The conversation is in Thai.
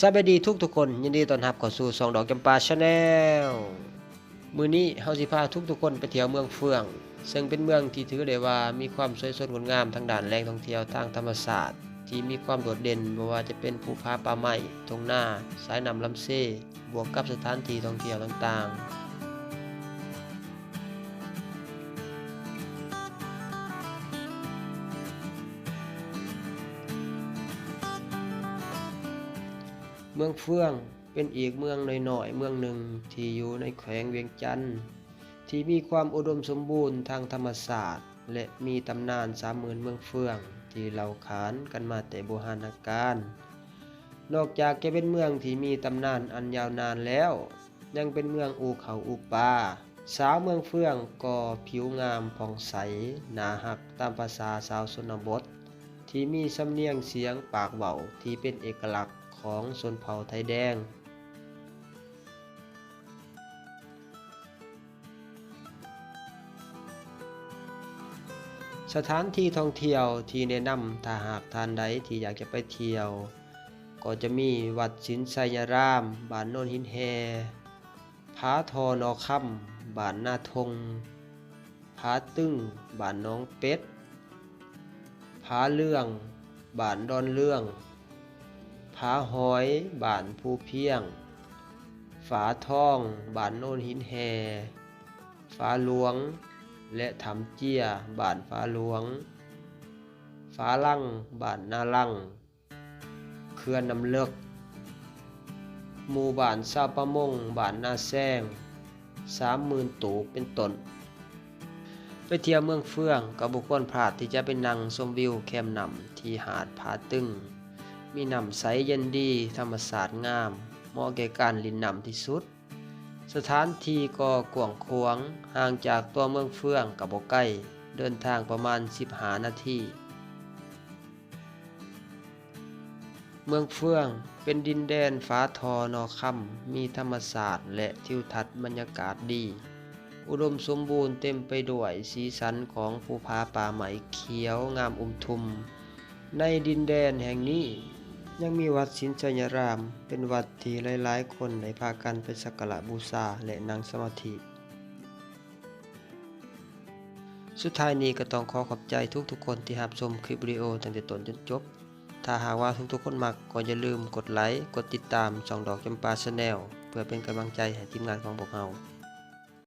สวัสดีทุกทุกคนยินดีต้อนรับเข้าสู่สองดอกจำปาชาแนลมือนี้เฮาสิพาทุกทุกคนไปเที่ยวเมืองเฟือง ซึ่งเป็นเมืองที่ถือได้ว่ามีความสวยสดงดงามทางด้านแหล่งท่องเที่ยวทางธรรมศาสตร์ ที่มีความโดดเด่นไม่ว่าจะเป็นภูผาป่าไม้ทงหน้า สายน้ำลำเซบวกกับสถานที่ท่องเที่ยวต่างๆ เมืองเฟืองเป็นอีกเมืองหน้อยๆเมืองหนึ่งที่อยู่ในแขวงเวียงจันทน์ที่มีความอุดมสมบูรณ์ทางธรรมศาสตร์ และมีตำนานสามหมื่นเมืองเฟือง ที่เล่าขานกันมาแต่โบราณกาลนอกจากจะเป็นเมืองที่มีตำนานอันยาวนานแล้ว ยังเป็นเมืองอูเขาอูปาสาวเมืองเฟืองก็ผิวงามผ่องใสหนาหักตามภาษาสาวชนบท ที่มีสำเนียงเสียงปากเบาที่เป็นเอกลักษณ์ ของชนเผ่าไทยแดง สถานที่ท่องเที่ยวที่แนะนำถ้าหากท่านใดที่อยากจะไปเที่ยว ก็จะมีวัดสินไสยราม บ้านโนนหินแฮผาทอนอค่ำบ้านนาทงผาตึ้งบ้านน้องเป็ดผาเรื่องบ้านดอนเรื่อง ผาหอยบ้านภูเพียง ฝาทองบ้านโนนหินแฮฝาหลวง และถำเจียบ้านฝาหลวง ฝาลั่งบ้านนาลั่งเขื่อนน้ำเลิกหมู่บ้านซาประมงบ้านนาแซงสามหมื่นตูเป็นต้นไปเที่ยวเมืองเฟื่องกับบุคคลพลาดที่จะไปนั่งชมวิวแคมนำที่หาดผาตึง มีน้ำใสเย็นดี ธรรมศาสตร์งาม เหมาะแก่การลินน้ำที่สุด สถานที่ก็กว้างขวางห่างจากตัวเมืองเฟื่องกับบ่ใกล้เดินทางประมาณ 15 นาทีเมืองเฟื่องเป็นดินแดนฟ้าทอนอค่ำมีธรรมศาสตร์และทิวทัศน์บรรยากาศดี อุดมสมบูรณ์เต็มไปด้วยสีสันของภูผาป่าไหมเขียวงามอุมทุม ในดินแดนแห่งนี้ ยังมีวัดสินชัยราม เป็นวัดที่หลายๆ คนได้พากันไปสักการะบูชาและนั่งสมาธิ สุดท้ายนี้ก็ต้องขอขอบใจทุกๆคนที่รับชมคลิปวิดีโอตั้งแต่ต้นจนจบ ถ้าหากว่าทุกๆคนมักก็อย่าลืมกดไลค์ กดติดตามช่องดอกจำปาชาแนลเพื่อเป็นกำลังใจให้ทีมงานของพวกเรา